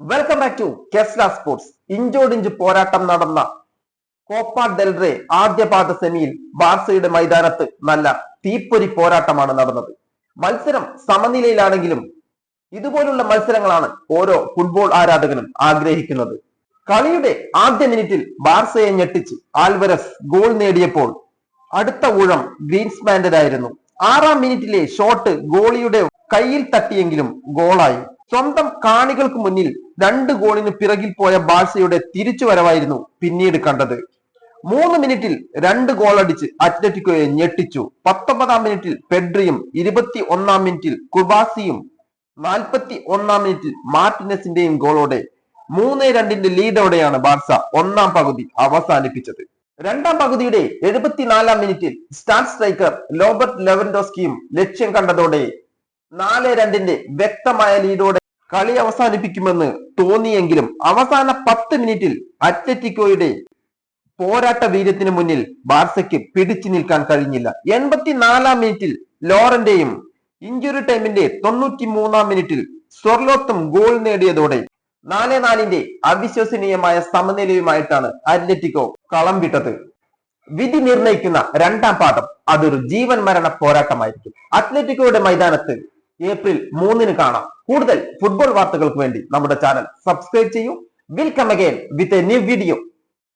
Welcome back to കെസ്ല sports ഇഞ്ചോടിഞ്ച് പോരാട്ടം നടന്ന കോപ്പ ഡെൽറെ ആദ്യപാദ സെമിയിൽ ബാർസയുടെ മൈതാനത്ത് നല്ല തീപ്പൊരി പോരാട്ടമാണ് നടന്നത്. മത്സരം സമനിലയിലാണെങ്കിലും ഇതുപോലുള്ള മത്സരങ്ങളാണ് ഓരോ ഫുട്ബോൾ ആരാധകനും ആഗ്രഹിക്കുന്നത്. കളിയുടെ ആദ്യ മിനിറ്റിൽ ബാർസയെ ഞെട്ടിച്ച് ആൽവരസ് ഗോൾ നേടിയപ്പോൾ അടുത്ത ഊഴം ഗ്രീൻസ്മാൻഡായിരുന്നു ആറാം മിനിറ്റിലെ ഷോട്ട് ഗോളിയുടെ കയ്യിൽ തട്ടിയെങ്കിലും ഗോളായി. സ്വന്തം കാണികൾക്ക് മുന്നിൽ രണ്ട് ഗോളിന് പിറകിൽ പോയ ബാഴ്സയുടെ തിരിച്ചുവരവായിരുന്നു പിന്നീട് കണ്ടത്. മൂന്ന് മിനിറ്റിൽ രണ്ട് ഗോൾ അടിച്ച് അത്ലറ്റിക്കോയെ ഞെട്ടിച്ചു. പത്തൊമ്പതാം മിനിറ്റിൽ പെഡ്രിയും ഇരുപത്തി ഒന്നാം മിനിറ്റിൽ കുബാസിയും നാൽപ്പത്തി ഒന്നാം മിനിറ്റിൽ മാർട്ടിനസിന്റെയും ഗോളോടെ മൂന്ന് രണ്ടിന്റെ ലീഡോടെയാണ് ബാഴ്സ ഒന്നാം പകുതി അവസാനിപ്പിച്ചത്. രണ്ടാം പകുതിയുടെ എഴുപത്തിനാലാം മിനിറ്റിൽ സ്റ്റാർ സ്ട്രൈക്കർ ലോബർട്ട് ലെവൻഡോസ്കിയും ലക്ഷ്യം കണ്ടതോടെ നാല് രണ്ടിന്റെ വ്യക്തമായ ലീഡോടെ കളി അവസാനിപ്പിക്കുമെന്ന് തോന്നിയെങ്കിലും അവസാന പത്ത് മിനിറ്റിൽ അത്ലറ്റിക്കോയുടെ പോരാട്ട വീര്യത്തിന് മുന്നിൽ ബാർസയ്ക്ക് പിടിച്ചു നിൽക്കാൻ കഴിഞ്ഞില്ല. എൺപത്തിനാലാം മിനിറ്റിൽ ലോറന്റെയും ഇഞ്ചുറി ടൈമിന്റെ തൊണ്ണൂറ്റി മൂന്നാം മിനിറ്റിൽ സ്വർലോത്തും ഗോൾ നേടിയതോടെ നാല് നാലിന്റെ അവിശ്വസനീയമായ സമനിലയുമായിട്ടാണ് അത്ലറ്റിക്കോ കളം വിട്ടത്. വിധി നിർണയിക്കുന്ന രണ്ടാം പാദം അതൊരു ജീവൻ മരണ പോരാട്ടമായിരിക്കും. അത്ലറ്റിക്കോയുടെ മൈതാനത്ത് ഏപ്രിൽ മൂന്നിന് കാണാം. കൂടുതൽ ഫുട്ബോൾ വാർത്തകൾക്ക് വേണ്ടി നമ്മുടെ ചാനൽ സബ്സ്ക്രൈബ് ചെയ്യൂ. Will come again with a new video